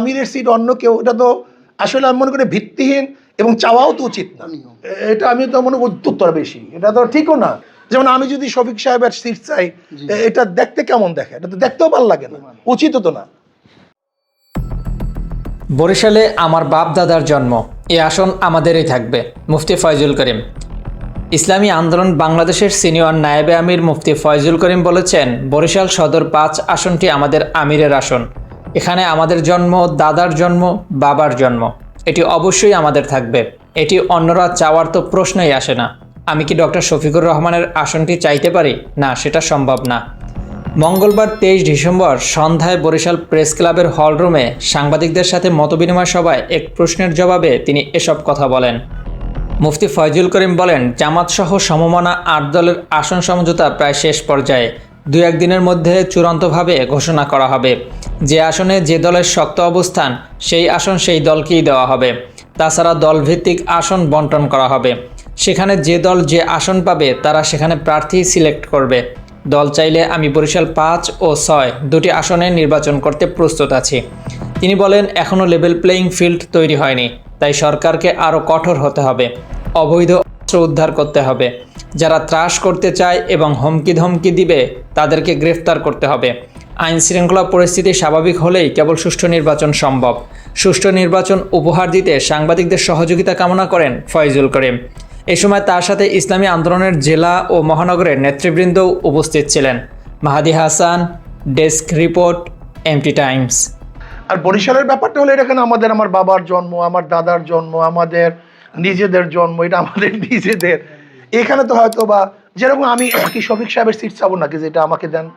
আমিরের সিট অন্য কেউ এটা তো আসলে আমি মনে করি ভিত্তিহীন এবং চাওয়াও তো উচিত না। এটা আমি তো মনে করি উত্তর বেশি। এটা তো ঠিকও না। যেমন আমি যদি শফিক সাহেবের সিট চাই এটা দেখতে কেমন দেখে? এটা তো দেখতেও ভালো লাগে না। উচিত তো না। বরিশালে আমার বাপ দাদার জন্ম। এ আসন আমাদেরই থাকবে মুফতি ফয়জুল করিম। ইসলামী আন্দোলন বাংলাদেশের সিনিয়র নায়েবে আমির মুফতি ফয়জুল করিম বলেছেন বরিশাল সদর পাঁচ আসনটি আমাদের আমিরের আসন। এখানে আমাদের জন্ম, দাদার জন্ম, বাবার জন্ম। এটি অবশ্যই আমাদের থাকবে। এটি অন্যরা চাওয়ার তো প্রশ্নই আসে না। আমি কি ডক্টর শফিকুর রহমানের আসনটি চাইতে পারি? না, সেটা সম্ভব না। মঙ্গলবার তেইশ ডিসেম্বর সন্ধ্যায় বরিশাল প্রেস ক্লাবের হলরুমে সাংবাদিকদের সাথে মতবিনিময় সভায় এক প্রশ্নের জবাবে তিনি এসব কথা বলেন। মুফতি ফয়জুল করিম বলেন, জামাতসহ সমমনা আট দলের আসন সমঝোতা প্রায় শেষ পর্যায়ে। দু একদিনের মধ্যে চূড়ান্তভাবে ঘোষণা করা হবে। যে আসনে যে দলের শক্ত অবস্থান, সেই আসন সেই দলকেই দেওয়া হবে। তাছাড়া দলভিত্তিক আসন বন্টন করা হবে। সেখানে যে দল যে আসন পাবে, তারা সেখানে প্রার্থী সিলেক্ট করবে। দল চাইলে আমি বরিশাল পাঁচ ও ছয় দুটি আসনে নির্বাচন করতে প্রস্তুত আছি। তিনি বলেন এখনও লেভেল প্লেয়িং ফিল্ড তৈরি হয়নি, তাই সরকারকে আরও কঠোর হতে হবে। অবৈধ অস্ত্র উদ্ধার করতে হবে। যারা ত্রাস করতে চায় এবং হুমকি ধমকি দিবে, তাদেরকে গ্রেফতার করতে হবে। আইন শৃঙ্খলা পরিস্থিতি স্বাভাবিক হলেই কেবল সুষ্ঠু নির্বাচন সম্ভব। সুষ্ঠু নির্বাচন উপহার দিতে সাংবাদিকদের সহযোগিতা কামনা করেন ফয়জুল করিম। এ সময় তার সাথে ইসলামী আন্দোলনের জেলা ও মহানগরের নেতৃবৃন্দও উপস্থিত ছিলেন। Mahadi Hasan, desk report, MT Times. আর বরিশালের ব্যাপারটা হলো এটা আমাদের আমার বাবার জন্ম, আমার দাদার জন্ম, আমাদের নিজেদের জন্ম, এটা আমাদের নিজেদের। এখানে তো হয়তো বা যেরকম আমি কি শফিক সাহেবের সিট চাবো নাকি, যেটা আমাকে দেন?